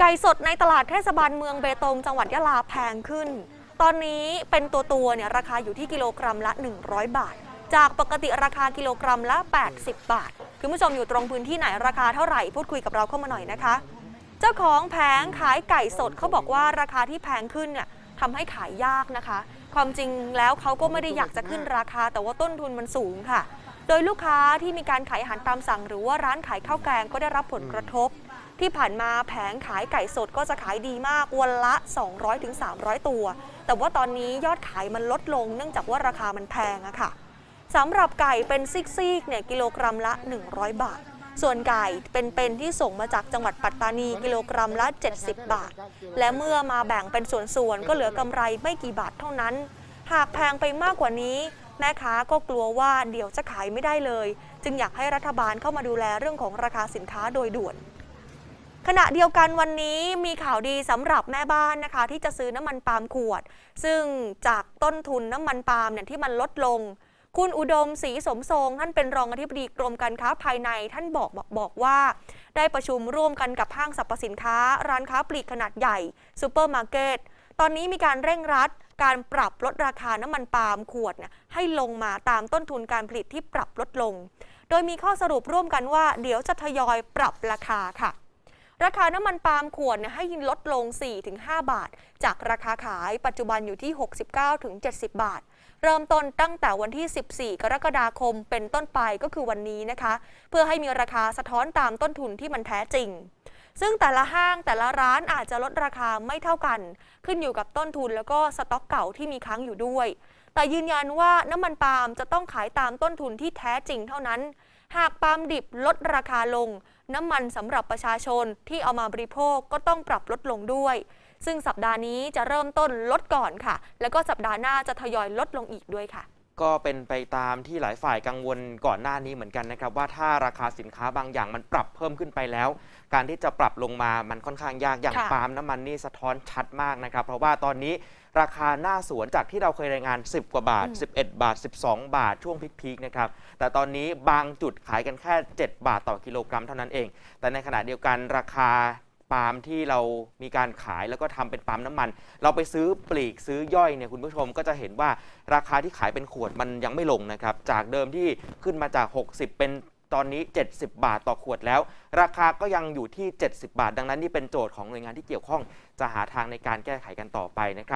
ไก่สดในตลาดเทศบาลเมืองเบตงจังหวัดยะลาแพงขึ้น ตอนนี้เป็นตัวตัวเนี่ยราคาอยู่ที่กิโลกรัมละ 100 บาท จากปกติราคากิโลกรัมละ 80 บาท คุณผู้ชมอยู่ตรงพื้นที่ไหนราคาเท่าไหร่พูดคุยกับเราเข้ามาหน่อยนะคะ เจ้าของแผงขายไก่สดเขาบอกว่าราคาที่แพงขึ้นเนี่ยทำให้ขายยากนะคะ ความจริงแล้วเขาก็ไม่ได้อยากจะขึ้นราคา แต่ว่าต้นทุนมันสูงค่ะ โดยลูกค้าที่มีการขายอาหารตามสั่ง หรือว่าร้านขายข้าวแกงก็ได้รับผลกระทบ ที่ผ่านมาแผงขายไก่สดก็จะขายดีมากวันละ 200-300 ตัว แต่ว่าตอนนี้ยอดขายมันลดลงเนื่องจากว่าราคามันแพงอะค่ะสำหรับไก่เป็นซิกๆเนี่ยกิโลกรัมละ 100 บาท ส่วนไก่เป็นๆที่ส่งมาจากจังหวัดปัตตานีกิโลกรัมละ 70 บาท และเมื่อมาแบ่งเป็นส่วนๆก็เหลือกำไรไม่กี่บาทเท่านั้น หากแพงไปมากกว่านี้แม่ค้าก็กลัวว่าเดี๋ยวจะขายไม่ได้เลย จึงอยากให้รัฐบาลเข้ามาดูแลเรื่องของราคาสินค้าโดยด่วน ขณะเดียวกันวันนี้มีข่าวดีสำหรับแม่บ้านนะคะ ที่จะซื้อน้ำมันปาล์มขวด ซึ่งจากต้นทุนน้ำมันปาล์มเนี่ยที่มันลดลง คุณอุดมศรีสมทรง ท่านเป็นรองอธิบดีกรมการค้าภายในท่านบอกบอกบอกว่า ได้ประชุมร่วมกันกับห้างสรรพสินค้า ร้านค้าปลีกขนาดใหญ่ซูเปอร์มาร์เก็ตตอนนี้มีการเร่งรัดการปรับลดราคาน้ำมันปาล์มขวดเนี่ยให้ลงมาตามต้นทุนการผลิตที่ปรับลดลง โดยมีข้อสรุปร่วมกันว่า เดี๋ยวจะทยอยปรับราคาค่ะ ราคาน้ำมันปาล์มขวดเนี่ยให้ลดลง 4-5 บาท จากราคาขายปัจจุบันอยู่ที่ 69-70 บาท เริ่มต้นตั้งแต่วันที่ 14 กรกฎาคมเป็นต้นไปก็คือวันนี้นะคะ เพื่อให้มีราคาสะท้อนตามต้นทุนที่มันแท้จริง ซึ่งแต่ละห้างแต่ละร้านอาจจะลดราคาไม่เท่ากัน ขึ้นอยู่กับต้นทุนแล้วก็สต็อกเก่าที่มีค้างอยู่ด้วย แต่ยืนยันว่าน้ำมันปาล์มจะต้องขายตามต้นทุนที่แท้จริงเท่านั้น หากปาล์มดิบลดราคาลง น้ำมันสำหรับประชาชนที่เอามาบริโภคก็ต้องปรับลดลงด้วย ซึ่งสัปดาห์นี้จะเริ่มต้นลดก่อนค่ะ แล้วก็สัปดาห์หน้าจะทยอยลดลงอีกด้วยค่ะ ก็เป็นไปตามที่หลายฝ่ายกังวลก่อนหน้านี้เหมือนกันนะครับ ว่าถ้าราคาสินค้าบางอย่างมันปรับเพิ่มขึ้นไปแล้ว การที่จะปรับลงมามันค่อนข้างยากอย่างค่ะปาล์มน้ำมันนี่สะท้อนชัดมากนะครับ เพราะว่าตอนนี้ราคาหน้าสวนจากที่เราเคยรายงาน 10 กว่าบาท 11 บาท 12 บาทช่วงพีคๆนะครับ แต่ตอนนี้บางจุดขายกันแค่ 7 บาทต่อกิโลกรัมเท่านั้นเอง แต่ในขณะเดียวกันราคา ปาล์มที่เรามีการขายแล้วก็ทำเป็นปาล์มน้ำมัน เราไปซื้อปลีกซื้อย่อยเนี่ยคุณผู้ชมก็จะเห็นว่าราคาที่ขายเป็นขวดมันยังไม่ลงนะครับ จากเดิมที่ขึ้นมาจาก 60 เป็นตอนนี้ 70 บาทต่อขวดแล้ว ราคาก็ยังอยู่ที่ 70 บาท ดังนั้นนี่เป็นโจทย์ของหน่วยงานที่เกี่ยวข้อง จะหาทางในการแก้ไขกันต่อไปนะครับ